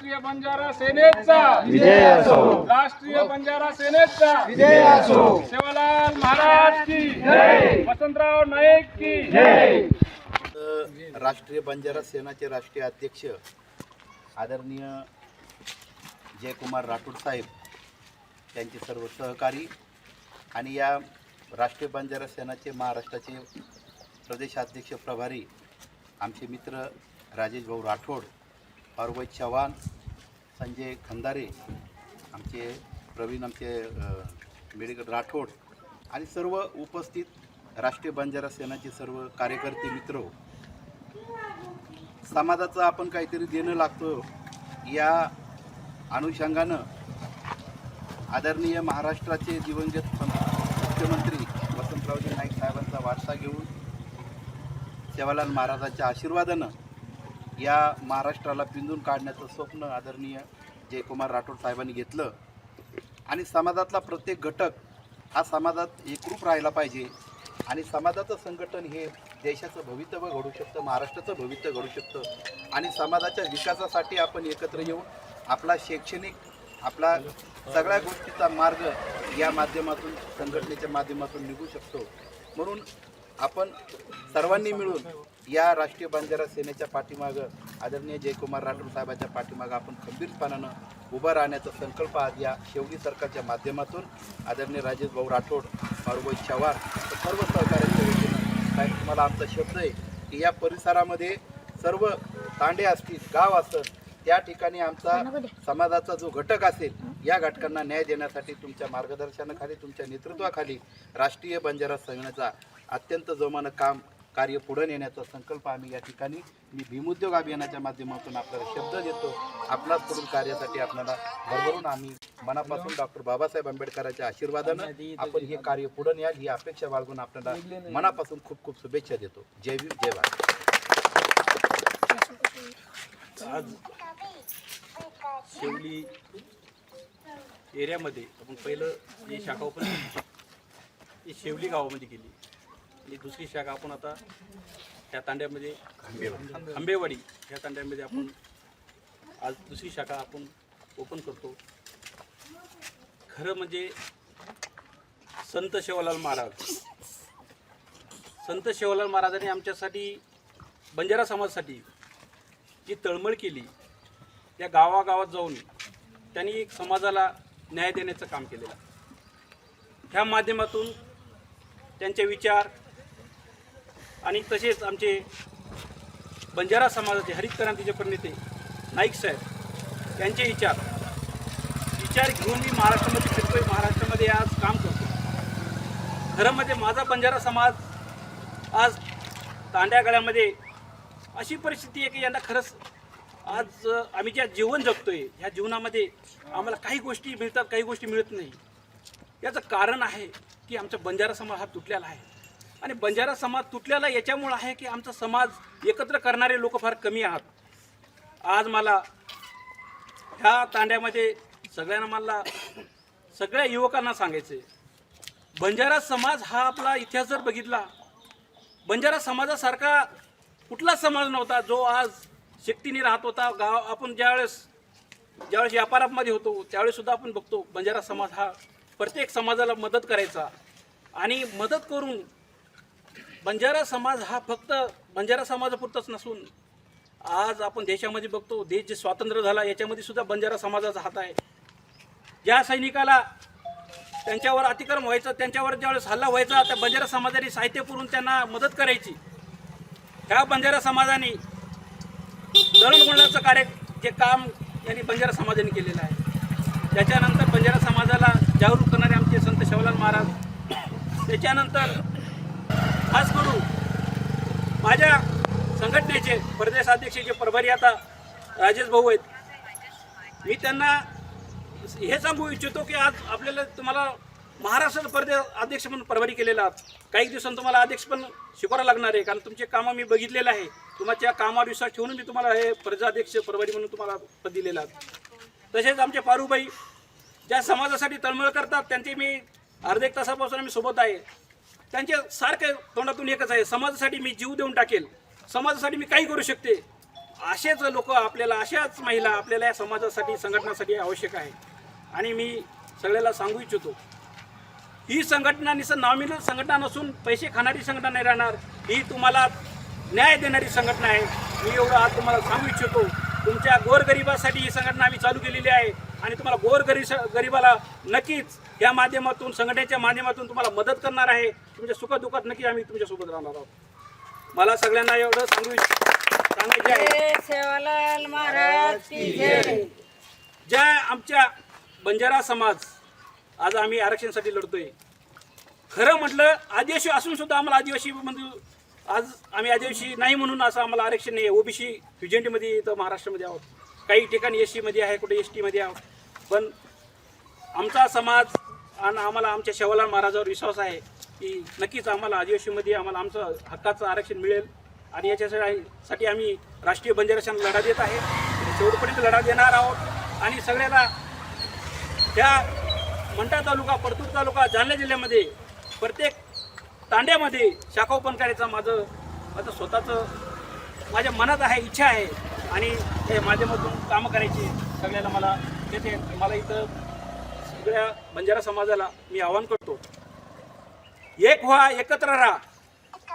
राष्ट्रीय बंजारा सेनेचा. विजय असो. राष्ट्रीय बंजारा सेनेचा. विजय असो. सेवालाल महाराज की. जय. वसंतराव नाईक की. जय. राष्ट्रीय बंजारा सेनाचे राष्ट्रीय अध्यक्ष आदरणीय जयकुमार राठोड साहेब त्यांचे सर्व सहकारी आणि या राष्ट्रीय बंजारा सेनाचे महाराष्ट्राचे प्रदेशाध्यक्ष प्रभारी आमचे मित्र राजेश भाऊ राठोड पारुबाई चव्हाण संजय खंदारे आमचे प्रवीण आमचे मेडिकल राठोड आणि सर्व उपस्थित राष्ट्रीय बंजारा सेनाचे सर्व कार्यकर्ते मित्र. समाजाचं आपण काहीतरी देणं लागतो. या अनुषंगानं आदरणीय महाराष्ट्राचे दिवंगत मुख्यमंत्री वसंतरावजी नाईक साहेबांचा वारसा घेऊन सेवालाल महाराजांच्या आशीर्वादानं या महाराष्ट्राला पिंजून काढण्याचं स्वप्न आदरणीय जयकुमार राठोड साहेबांनी घेतलं. आणि समाजातला प्रत्येक घटक हा समाजात एकरूप राहायला पाहिजे. आणि समाजाचं संघटन हे देशाचं भवितव्य घडू शकतं महाराष्ट्राचं भवितव्य घडू शकतं. आणि समाजाच्या विकासासाठी आपण एकत्र येऊन आपला शैक्षणिक आपला सगळ्या गोष्टीचा मार्ग या माध्यमातून संघटनेच्या माध्यमातून निघू शकतो. म्हणून आपण सर्वांनी मिळून या राष्ट्रीय बंजारा सेनेच्या पाठीमागं आदरणीय जयकुमार राठोड साहेबांच्या पाठीमागं आपण खंबीरपणानं उभं राहण्याचा संकल्प आज या शेवटी सरकारच्या माध्यमातून आदरणीय राजेश भाऊ राठोड मारुभाई चव्हाण सर्व सहकार्यांच्या वतीनं साहेब तुम्हाला आमचा शब्द आहे की या परिसरामध्ये सर्व तांडे असतील गाव असत त्या ठिकाणी आमचा समाजाचा जो घटक असेल या घटकांना न्याय देण्यासाठी तुमच्या मार्गदर्शनाखाली तुमच्या नेतृत्वाखाली राष्ट्रीय बंजारा संघाचा अत्यंत जोमानं काम कार्य पुढे नेण्याचा संकल्प आम्ही या ठिकाणी मी भीमउद्योग अभियानाच्या माध्यमातून आपल्याला शब्द देतो. आपणाच पुढील कार्यासाठी आपल्याला भरभरून आम्ही मनापासून डॉक्टर बाबासाहेब आंबेडकरांच्या आशीर्वादानं आपण हे कार्य पुढे न्याल ही अपेक्षा बाळगून आपल्याला मनापासून खूप खूप शुभेच्छा देतो. जय भीम जय भारत. आज शेवली एरियामध्ये आपण पहिलं ही शाखा ओपन केली ही शेवली गावामध्ये केली. आणि दुसरी शाखा आपण आता त्या तांड्यामध्ये आंबेवाडी ह्या तांड्यामध्ये आपण आज दुसरी शाखा आपण ओपन करतो. खरं म्हणजे संत शेवालाल महाराज. संत शेवालाल महाराजांनी आमच्यासाठी बंजारा समाजासाठी जी तळमळ केली त्या गावागावात जाऊन त्यांनी एक समाजाला न्याय देण्याचं काम केलेलं ह्या माध्यमातून त्यांचे विचार आणि तसेच आमचे बंजारा समाजाचे हरित क्रांतीचे प्रणेते नाईक साहेब यांचे विचार. विचार घेऊन मी महाराष्ट्रामध्ये फिरतोय. महाराष्ट्रामध्ये आज काम करतो खरं म्हणजे माझा बंजारा समाज आज तांड्या गळ्यामध्ये अशी परिस्थिती आहे की यांना खरंच आज आम्ही ज्या जीवन जगतोय ह्या जीवनामध्ये आम्हाला काही गोष्टी मिळतात काही गोष्टी मिळत नाही. याचं कारण आहे की आमचा बंजारा समाज हा तुटलेला आहे. आणि बंजारा समाज तुटलेला याच्यामुळं आहे की आमचा समाज एकत्र करणारे लोक फार कमी आहात. आज मला ह्या तांड्यामध्ये सगळ्यांना मला सगळ्या युवकांना सांगायचं आहे बंजारा समाज हा आपला इतिहास जर बघितला बंजारा समाजासारखा कुठलाच समाज नव्हता जो आज शेकटीने राहत होता. गाव आपण ज्यावेळेस ज्यावेळेस व्यापारामध्ये होतो त्यावेळेसुद्धा आपण बघतो बंजारा समाज हा प्रत्येक समाजाला मदत करायचा. आणि मदत करून बंजारा समाज हा फक्त बंजारा समाजापुरताच नसून आज आपण देशामध्ये बघतो देश जे स्वातंत्र्य झाला याच्यामध्ये सुद्धा बंजारा समाजाचा हात आहे. ज्या सैनिकाला त्यांच्यावर अतिक्रम व्हायचं त्यांच्यावर ज्यावेळेस हल्ला व्हायचा त्या बंजारा समाजाने साहित्य पुरून त्यांना मदत करायची. ह्या बंजारा समाजाने दळणवळणाचं कार्य जे काम यांनी बंजारा समाजाने केलेलं आहे. त्याच्यानंतर बंजारा समाजाला जागरूक करणारे आमचे संत शिवलाल महाराज. त्याच्यानंतर खास करून माझ्या संघटनेचे प्रदेशाध्यक्ष जे प्रभारी आता राजेश भाऊ आहेत मी त्यांना हे सांगू इच्छितो की आज आपल्याला तुम्हाला महाराष्ट्र प्रदेश अध्यक्ष म्हणून प्रभारी केलेला आहात. काही दिवसांनी तुम्हाला अध्यक्ष पण शिकवायला लागणार आहे कारण तुमचे कामं मी बघितलेलं आहे. तुमच्या कामावर विश्वास ठेवून मी तुम्हाला हे प्रदेशाध्यक्ष प्रभारी म्हणून तुम्हाला पद दिलेलं आहे. तसेच आमचे पारूबाई ज्या समाजासाठी तळमळ करतात त्यांचे मी अर्धा एक तासापासून मी सोबत आहे. त्यांचे सारखे तोंडातून एकच आहे समाजासाठी मी जीव देऊन टाकेल समाजासाठी मी काही करू शकते. असेच लोक आपल्याला अशाच महिला आपल्याला या समाजासाठी संघटनासाठी आवश्यक आहे. आणि मी सगळ्याला सांगू इच्छितो ही संघटना निस नॉमिनल संघटना नसून पैसे खाणारी संघटना नाही राहणार. ही तुम्हाला न्याय देणारी संघटना आहे. मी एवढं आज तुम्हाला सांगू इच्छितो तुमच्या गोरगरिबासाठी ही संघटना आम्ही चालू केलेली आहे. आणि तुम्हाला गोरगरी गरिबाला नक्कीच या माध्यमातून संघटनेच्या माध्यमातून तुम्हाला मदत करणार आहे. तुमच्या सुखदुःखात नक्की आम्ही तुमच्यासोबत राहणार आहोत. मला सगळ्यांना एवढं सांगू इच्छ- सांगायचे आहे. जय सेवालाल महाराज की जय. ज्या आमच्या बंजारा समाज. आज आम्ही आरक्षणासाठी लढतोय. खरं म्हटलं आदिवासी असून सुद्धा आम्हाला आदिवासी म्हणजे आज आम्ही आदिवासी नाही म्हणून असं आम्हाला आरक्षण नाही ओबीसी फ्युजंटीमध्ये इथं महाराष्ट्रामध्ये आहोत. काही ठिकाणी एस सीमध्ये आहे कुठे एस टीमध्ये आहोत पण आमचा समाज आणि आम्हाला आमच्या शेवालाल महाराजावर विश्वास आहे की नक्कीच आम्हाला आदिवासीमध्ये आम्हाला आमचं हक्काचं आरक्षण मिळेल. आणि याच्यासाठी आम्ही राष्ट्रीय बंजारा लढा देत आहे. शेवटपर्यंत लढा देणार आहोत. आणि सगळ्याला त्या मंठा तालुका परतूर तालुका जालना जिल्ह्यामध्ये प्रत्येक तांड्यामध्ये शाखा ओपन करायचं माझं माझं स्वतःचं माझ्या मनात आहे इच्छा आहे. आणि हे माध्यमातून कामं करायची सगळ्याला मला देते मला इथं सगळ्या बंजारा समाजाला मी आवाहन करतो. एक व्हा एकत्र राहा.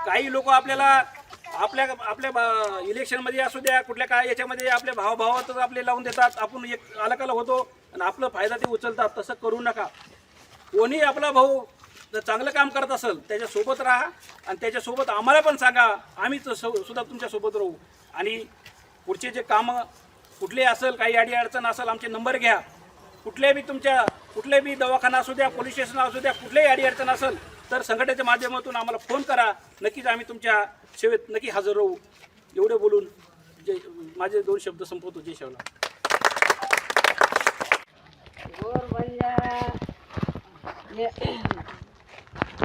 काही लोक आपल्याला आपल्या आपल्या बा- इलेक्शनमध्ये असू द्या कुठल्या काय याच्यामध्ये आपल्या भावभावातच आपले लावून देतात. आपण एक अलकाला होतो आणि आपला फायदा ते उचलतात. तसं करू नका. कोणी आपला भाऊ जर चांगलं काम करत असेल त्याच्यासोबत राहा आणि त्याच्यासोबत आम्हाला पण सांगा. आम्ही तर सुद्धा तुमच्यासोबत राहू. आणि पुढचे जे कामं कुठले असेल काही अडी अडचण असेल आमचे नंबर घ्या. कुठल्याही तुमच्या कुठल्याही बी दवाखाना असू द्या पोलीस स्टेशन असू द्या कुठल्याही अडी अडचण असेल तर संघटनेच्या माध्यमातून आम्हाला फोन करा. नक्कीच आम्ही तुमच्या सेवेत नक्की हजर राहू. एवढे बोलून जे माझे दोन शब्द संपवतो. जय शेवला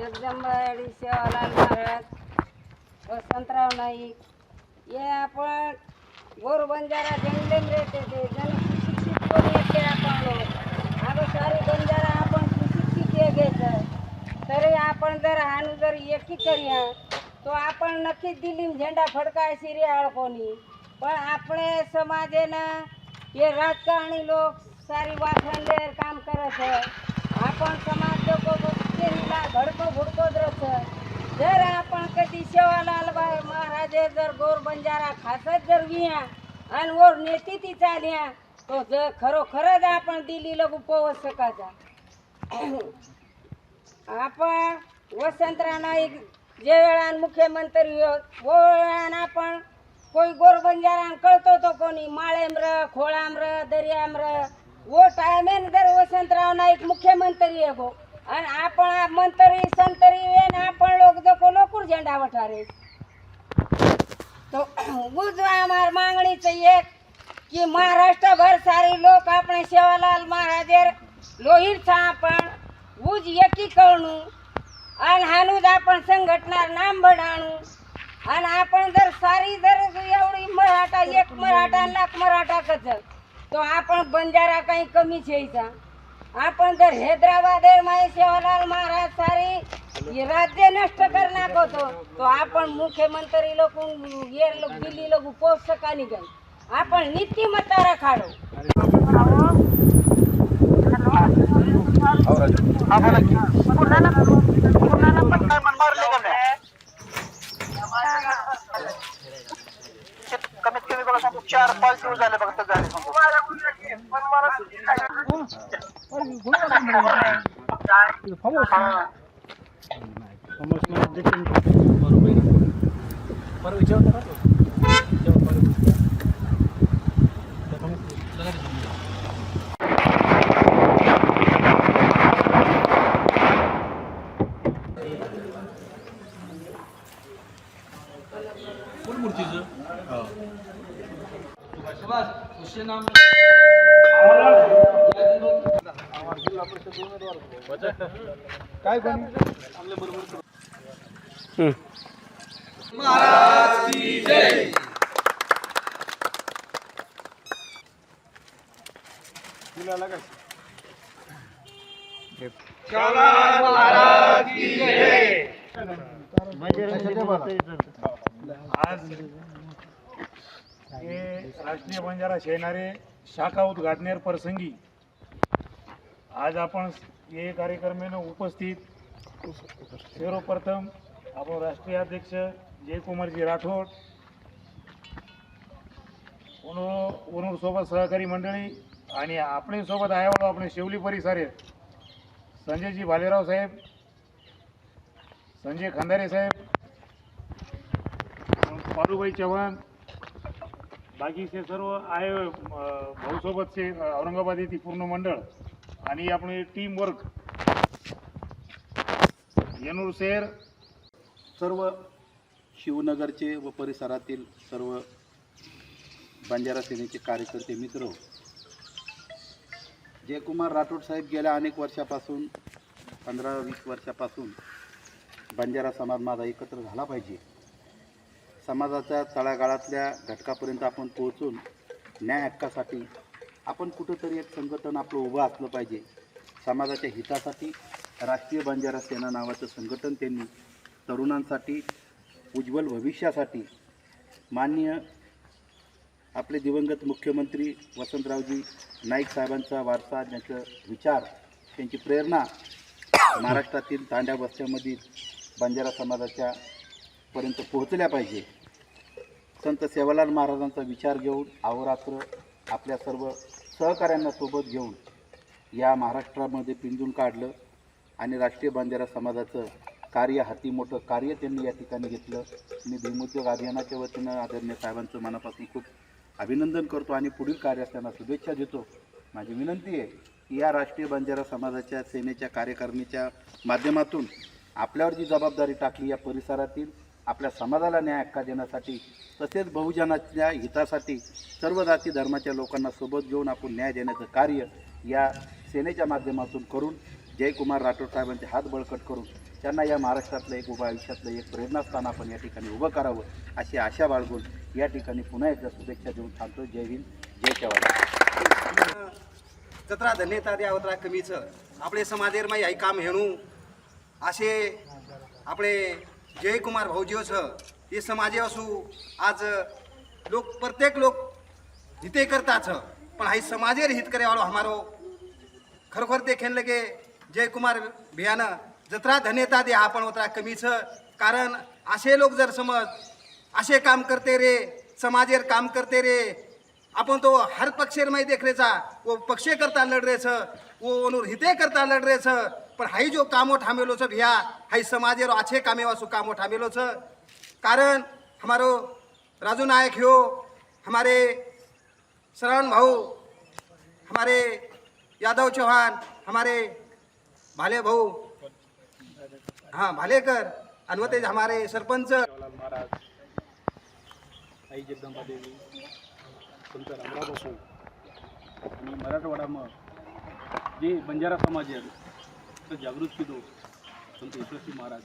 जगदंबाई सेवालाल महाराज वसंतराव नाईक हे आपण गोर बंजारा जंगलेम रहते थे जन सुशिक्षित को रहते आपण? लोक अब सारे बंजारा आपण सुशिक्षित हे घ्यायचं तरी आपण जर हानू जर एकी करूया तो आपण नक्कीच दिली झेंडा फडकायची रे अडकोणी पण आपले समाजेनं हे राजकारणी लोक सारी वाखंडेर काम करत आहे. आपण समाज भडकं भुडकं रस जर आपण कधी शेवालाल महाराज जर गोर बंजारा खासत जर विया आणि वर नेती ती चाल्या तो जर खरोखरच आपण दिली लघु पोवस सकाचा आपण वसंतराव नाईक जे वेळान मुख्यमंत्री वेळान आपण कोई गोर बंजारान कळतो तो कोणी माळेम्र खोळाम्र दर्याम्र वो टायमेन जर वसंतराव नाईक मुख्यमंत्री आहे गो અને આ પણ આ મંતરી, સંતરી એ આ પણ લોકો તો કોલોકુર ઝંડા વઠારે. તો ગુજરાત અમારી માંગણી છે એક કે મહારાષ્ટ્ર ભર સારી લોક આપણે સેવાલાલ મહારાજે લોહીર છા પણ ઉજ એકી કરણું અને હાનું જ આપણ સંગઠનાર નામ બઢાણું, અને આપણ દર સારી દર એવડી મરાઠા, એક મરાઠા, લાખ મરાઠા કચર તો આપણ બંજારા કઈ કમી છે ત્યાં मराठा कच तो आपण बंजारा काही कमी छेचा आपण जर हैदराबाद माय सेवालाल महाराज सारी हे राज्य नष्ट कर नाखवतो तो आपण मुख्यमंत्री लोक ये लोक दिल्ली लोक पोच सका निघाल आपण नीतिमत्ता रखाडो कमीत कमी बघा चार पाच दिवस झाले बघा तर झाले सांगतो हा. आज राष्ट्रीय येणारे शाखा उद्घाटनेर प्रसंगी आज आपण हे कार्यक्रमेनं उपस्थित सर्वप्रथम आपण राष्ट्रीय अध्यक्ष जयकुमारजी राठोड उनूर सोबत सहकारी मंडळी आणि आपले सोबत आहे आपण शेवली परिसर संजयजी भालेराव साहेब संजय खंदारे साहेब पालूबाई चव्हाण बाकीचे सर्व आहे भाऊसोबतचे औरंगाबाद येथील पूर्ण मंडळ आणि आपली टीम वर्क येनूर शहर सर्व शिवनगरचे व परिसरातील सर्व बंजारा सेनेचे कार्यकर्ते मित्र. जयकुमार राठोड साहेब गेल्या अनेक वर्षापासून पंधरा वीस वर्षापासून बंजारा समाज माझा एकत्र झाला पाहिजे. समाजाच्या तळागाळातल्या घटकापर्यंत आपण पोहोचून न्याय हक्कासाठी आपण कुठंतरी एक संघटन आपलं उभं असलं पाहिजे. समाजाच्या हितासाठी राष्ट्रीय बंजारा सेना नावाचं संघटन त्यांनी तरुणांसाठी उज्ज्वल भविष्यासाठी माननीय आपले दिवंगत मुख्यमंत्री वसंतरावजी नाईक साहेबांचा वारसा त्यांचं विचार त्यांची प्रेरणा महाराष्ट्रातील तांड्या वस्त्यामधील बंजारा समाजाच्या पर्यंत पोहोचल्या पाहिजे. संत सेवालाल महाराजांचा विचार घेऊन अहोरात्र आपल्या सर्व सहकाऱ्यांना सोबत घेऊन या महाराष्ट्रामध्ये पिंजून काढलं आणि राष्ट्रीय बंजारा समाजाचं कार्य हाती मोठं कार्य त्यांनी या ठिकाणी घेतलं. मी भीमोद्योग अभियानाच्या वतीनं आदरणीय साहेबांचं मनापासून खूप अभिनंदन करतो आणि पुढील कार्यास त्यांना शुभेच्छा देतो. माझी विनंती आहे की या राष्ट्रीय बंजारा समाजाच्या सेनेच्या कार्यकारिणीच्या माध्यमातून आपल्यावर जी जबाबदारी टाकली या परिसरातील आपल्या समाजाला न्याय हक्का देण्यासाठी तसेच बहुजनाच्या हितासाठी सर्व जाती धर्माच्या लोकांना सोबत घेऊन आपण न्याय देण्याचं कार्य या सेनेच्या माध्यमातून करून जयकुमार राठोड साहेबांचे हात बळकट करून त्यांना या महाराष्ट्रातलं एक उभं आयुष्यातलं एक प्रेरणास्थान आपण या ठिकाणी उभं करावं अशी आशा बाळगून या ठिकाणी पुन्हा एकदा शुभेच्छा देऊन थांबतो. जय हिंद जय जवान. जत्रा धन्यता द्यावत्रा कमीचं. आपले समाधेर माई आई काम हेणू. असे आपले जयकुमार भाऊजीओ छ हे हो समाजे असू आज लोक प्रत्येक लोक हिते करताच पण हाई समाजेर हित करे वालो हमारो. खरोखर देखेन लगे जयकुमार भियानं जत्रा धन्यता द्या आपण उतरा कमीच कारण असे लोक जर समज असे काम करते रे समाजेर काम करते रे आपण तो हर पक्षेर माही देख रेचा वो पक्षे करता लढरेच वो अनुर हिते करता लढरेच पण हा जो કામો ठामेलो भिया हा समाज સમાજે कामे वासो કામે ठामेलो कारण हमारो राजू नायक हो हमारे शरण भाऊ हमारे यादव चौहान हमारे भाले भाऊ हां भालेकर अनवतेज हमारे सरपंच। आई जगदंबा देवी तुमचं रामराव बसू आणि मराठवाडा मग जे बंजारा समाज आहे. રાષ્ટ્ર जागृत शिदो संत यशस्वी महाराज.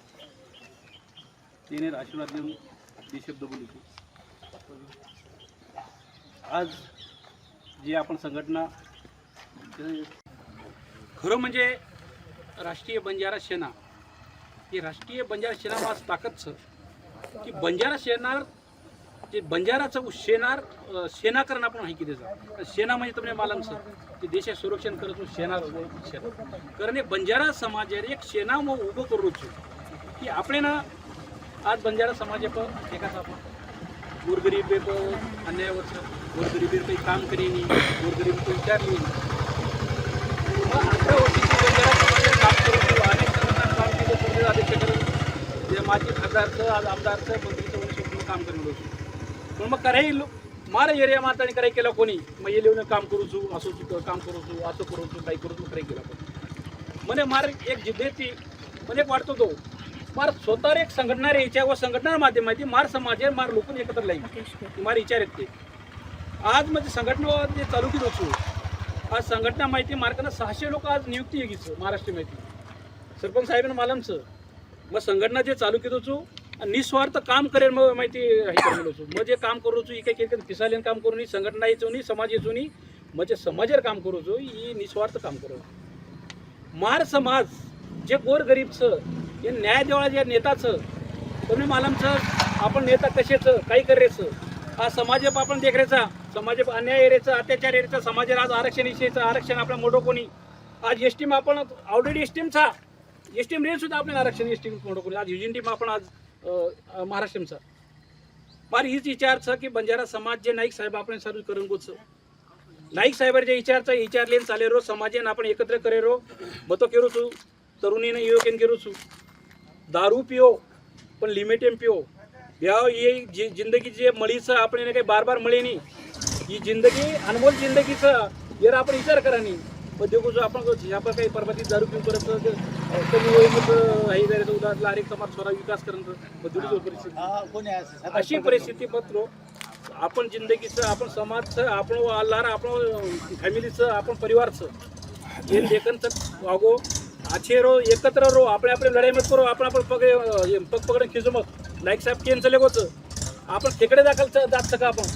તેને આશીર્વાદ देऊन બે शब्द બોલું आज जे आपण संघटना खरं म्हणजे राष्ट्रीय बंजारा सेना ही राष्ट्रीय बंजारा सेनामा ताकद छ की बंजारा सेना ते बंजाराचं शेनार सेनाकरण आपण माहिती देतात सेना म्हणजे तुम्ही म्हणजे मालम सर ते देशा संरक्षण करत सेना कारण बंजारा समाजाने एक सेना मग उभं करू इच्छू की आपण ना आज बंजारा समाज पण एकाच आपण. गोरगरीब पे अन्याय गोरगरीबीर गोरगरीबी काही काम करेनी. गोरगरीब पे विचार नाही अठरा अध्यक्ष माजी खासदारचं आज आमदारचं मंत्रीचं म्हणून काम करून होतं पण मग कराई मार एरिया माताने कराई केला कोणी? मग ये लिहून काम करू छू असं काम करू छू असं करू छू काही करू छू कराई केला कोणी म्हणे मार एक जिद्देती म्हणजे एक वाटतो तो. मार स्वतः एक संघटना रे याच्या व संघटना माध्यमाची मार समाज आहे मार लोक एकत्र लागेल मार विचार आहेत ते. आज म्हणजे संघटना जे चालू केलं होतो. आज संघटना माहिती मार्कानं सहाशे लोक आज नियुक्ती येगीच महाराष्ट्र माहिती सरपंच साहेबांना मालमचं. मग संघटना जे चालू केलं होतो निस्वार्थ काम करेल मग माहिती हे मग जे काम करूचो ही काही काही पिसालेन काम करू नी संघटना येचो नी समाज येचो नी म्हणजे जे काम करूचो ही निस्वार्थ काम करू मार समाज जे गोर गरीबचं हे न्याय देवळा जे नेताचं तुम्ही मालमचं आपण नेता कशाचं काही करायचं हा समाज आपण देखरेचा समाज अन्याय एरेचं अत्याचार एरेचं समाजाला आज आरक्षण विषयीचं आरक्षण आपल्या मोठं कोणी. आज एस टीम आपण ऑलरेडी एस टीमचा एस टीम रेल सुद्धा आपल्याला आरक्षण एस टीम मोठं कोणी. आज युजीन टीम आपण आज महाराष्ट्रचा फार हीच विचारचं की बंजारा समाज जे नाईक साहेब आपण सर्व करून गोच नाईक साहेबांच्या विचार लेन चाले रो समाजेन आपण एकत्र करे रो बतो केरू छू तरुणीने युवकेन केरू छू दारू पिओ पण लिमिटेन पिओ या ये जी जिंदगी जे मळीचं आपण याने काही बार बार मळे नाही ही जिंदगी अनमोल जिंदगीचं यार आपण विचार करा नाही जो आपण आपण काही परबातीत दारू पिऊ करत कमी वयमत हे जायचं उदाहरण लारे समाज स्वरा विकास करणं. परिस्थिती. अशी परिस्थिती पत्रो आपण जिंदगीचं आपण समाजचं आपण अल्लार आपण फॅमिलीचं आपण परिवारचं. हे देखनचं वागो. आछे रो एकत्र रो. आपले आपले लढाई मत करू. आपण आपण पग पग पकडून खिजू मग. लाईक साहेब केन चले गोच आपण तिकडे दाखल जात सका आपण.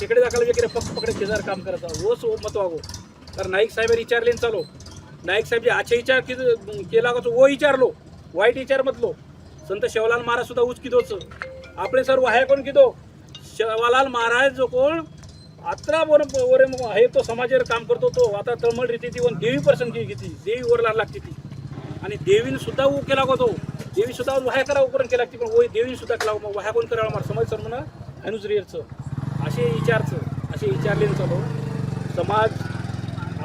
तिकडे दाखल वगैरे पग पकडे खिजार काम करायचा ओस मत वागो. तर नाईक साहेब विचारले चालो. नाईक साहेब जे आचे विचार की केला का तो वो विचारलो. वाईट विचार मतलो संत शेवलाल महाराज सुद्धा उच किदोच आपले सर वाह्या कोण किदो शेवालाल महाराज जो कोण? अत्रा वर वर आहे तो समाजावर काम करतो तो. आता तळमळ रीती ती देवी पसंती घेती देवी वर लागते ती. आणि देवीने सुद्धा उ केला का तो. देवी सुद्धा वाह्या करा उपरण केला लागते पण ओय देवीने सुद्धा केला मग वाह्या कोण करावं मार समाज सर म्हणा अनुज असे विचारचं. असे विचारले चालू. समाज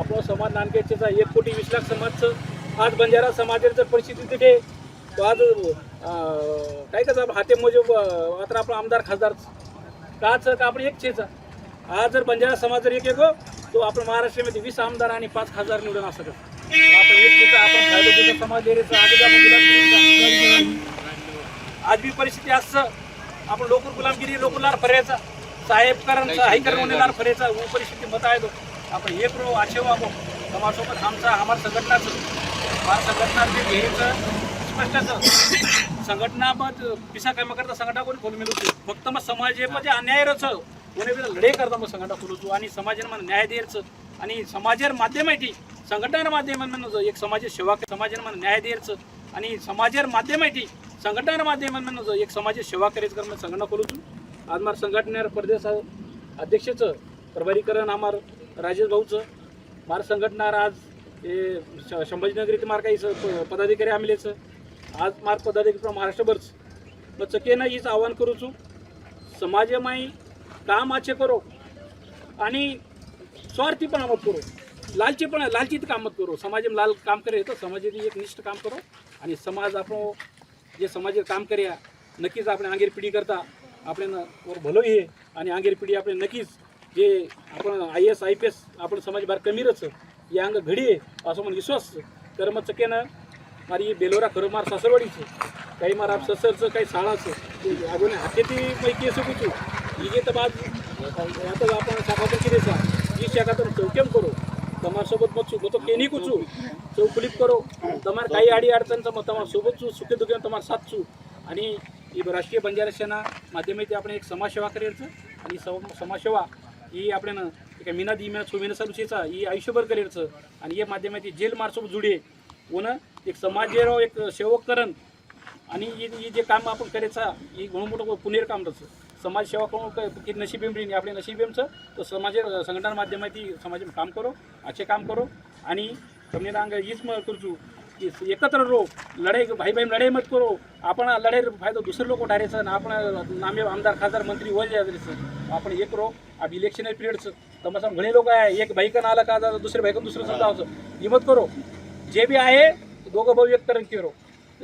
आपला समाज नानकेचा एक कोटी वीस लाख समाजचं आज बंजारा समाजाचं परिस्थिती तिथे तो आज काय का हाते मोजे आता आपला आमदार खासदार काच का आपण एक चेचा आज जर बंजारा समाज जर एक एक तो आपण महाराष्ट्रामध्ये वीस आमदार आणि पाच खासदार निवडून असं आपण एक आपण समाज आपण आज बी परिस्थिती असं आपण लोक गुलामगिरी लोकलार फरायचा साहेब करांचा हाई करणं फरायचा वो परिस्थिती मत आहे तो. आपण एक रो आशे वागो समाजसोबत आमचा आम्हाला संघटनाचं फार संघटना जे ध्येयचं स्पष्टच. संघटना मग पिसा काम करता संघटना कोणी खोल मिळू फक्त मग समाज म्हणजे अन्याय रच कोणी बी लढे करता मग संघटना खोलवतो आणि समाजाने मला न्याय द्यायचं. आणि समाजावर माध्यम आहे ती संघटना माध्यमांना एक समाज सेवा समाजाने मला न्याय द्यायचं. आणि समाजावर माध्यम आहे ती संघटना माध्यमांना एक समाज सेवा करायचं कारण संघटना खोलवतो आज मला संघटनेवर प्रदेश अध्यक्षचं प्रभारीकरण आम्हार राजेश भाऊचं. मार संघटना आज हे श संभाजीनगर मार काही पदाधिकारी आमलेचं. आज मार पदाधिकारी महाराष्ट्रभरच. मग चकेनं हीच आव्हान करूचू समाजमाई काम आचे करो. आणि स्वार्थी पण मत करो. लालचीपणा लालचीत कामत मत करो. समाज लाल काम करे तर समाजाची एक निष्ठ काम करो. आणि समाज आपण जे समाज काम करया नक्कीच आपण आंगेर पिढी करता आपण भलोही आहे आणि आंगेर पिढी आपण नक्कीच जे आपण I S I P S आपण समाज बार कमीरच या अंग घडी आहे असं म्हणून विश्वास. कर्म चकेनं मारी बेलोरा खरोमार सासरवाडीचं काही मार आप ससरचं काही साळाचं अगोदर हाकेती पैकी असं कुठे? ही जे तर बाद आता आपण शाखातून किती सा ही शाखातून चौकेम करू. तमारसोबत मग चुकतो केनी कुचू. चौकुलीप करो. तमार काही आडी अडचण मग तमारसोबत चू सुखे दुखे तमार साथ चू. आणि राष्ट्रीय बंजारा सेना माध्यमात आपण एक समाजसेवा करायचं आणि सम समाजसेवा ही आपल्यानं ಏಕ ಮಿನಾದ ಈ ಮಿನ ಸೊ ಮಿನ ಸಲುಷೇಸ ಈ ಆಯುಷ್ಯಭर आणि या माध्यमाची जेल मार्सोब जुडे ओन एक समाजेरो एक सेवक करण आणि ही जे काम आपण करायचा ही घणं मोठं पुनेर काम तसं. समाज सेवा करून की नशीब एमडी आपले नशीब एमचं तर समाज संघटना माध्यमाती समाज काम करो असे काम करो. आणि समजा अंग हीच मग करजू एकत्र रो लढाई भाई भाई लढाई मत करो. आपण लढाई फायदा दुसरे लोक उठायचं आणि आपण नामे आमदार खासदार मंत्री वर जायचं आपण एक रो अब इलेक्शन पिरियडचं तर मग घणे लोक आहे. एक भाईकन आलं का आता दुसरे भाईकन दुसरं समजावचं हिमत करो. जे बी आहे दोघं भाऊ एक करण केरो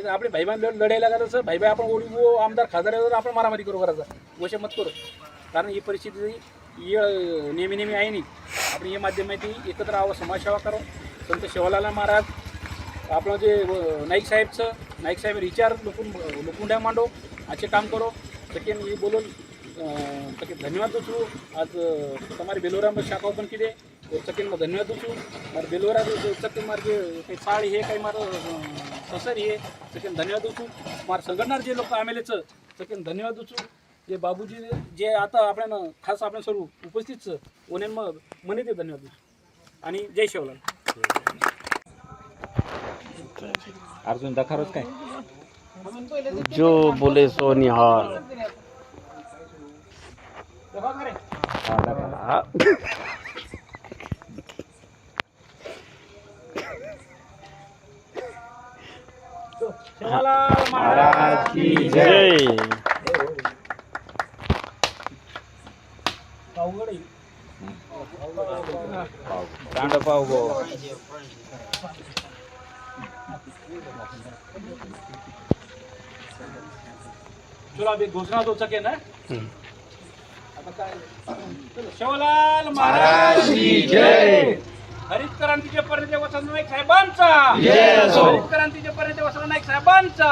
आपले भाई भाई लढायला करायचं भाई भाई आपण ओढी वो आमदार खासदार आहे आपण मारामारी करू करायचं वशे मत करू. कारण ही परिस्थिती ये नेहमी नेहमी आहे नाही. आपण हे माध्यमाती एकत्र आहो समाजसेवा करो. संत शिवलाला महाराज आपलं जे नाईक साहेबचं नाईक साहेब रिचार लोकून लोकून मांडो असे काम करो. तके मी बोलून तके धन्यवाद दुसरो आज तुम्हाला बेलोरामध्ये शाखा ओपन केले तर तके मी धन्यवाद दुसरो मार बेलोरा तके मला जे काही साळ हे काही मला ससर हे तके धन्यवाद दुसरो मार संघटणार जे लोक आम एल एचं तके धन्यवाद दुसरो जे बाबूजी जे आता आपल्या खास आपल्या सर्व उपस्थितचं ओन्यान मग दे धन्यवाद दुसरो आणि जय शेवला अर्जुन दखारोच काय? जो बोले सो निहाल. महाराज की जय. दांड पाव अभी घोषणा तो सके ना आता काय? चलो शिवलाल महाराज की जय. हरित क्रांतीचे परिचय वसंत नाईक साहेबांचा. हरित क्रांतीचे परिचय वसंत नाईक साहेबांचा.